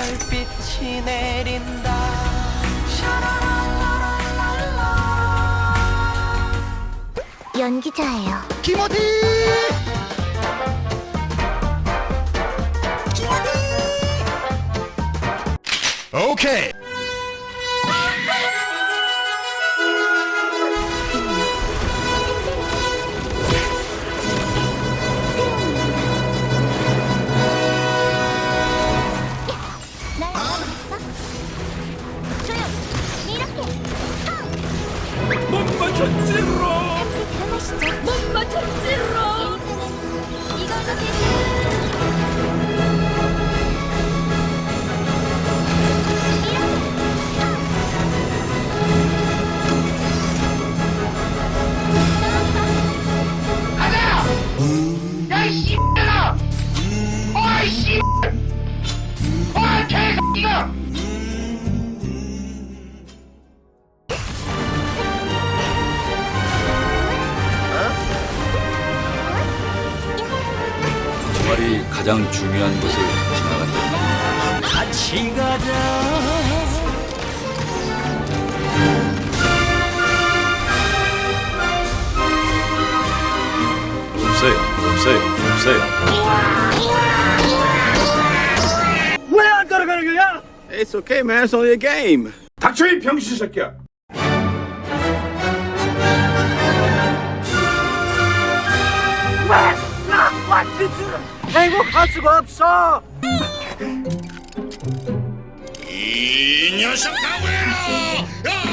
별빛이 내린다 연기자예요. 김어디! 오케이. 못 맞췄지롱 함께 들어가시죠. 못 맞췄지롱! 인생은 이걸로 되는 주말이 가장 중요한 곳을 지나간다 같이 가자 없어요 없어요 없어요 It's okay, man. It's only a game. 닥쳐 이 병신 새끼야. 행복할 수가 없어. 이 녀석 가고요!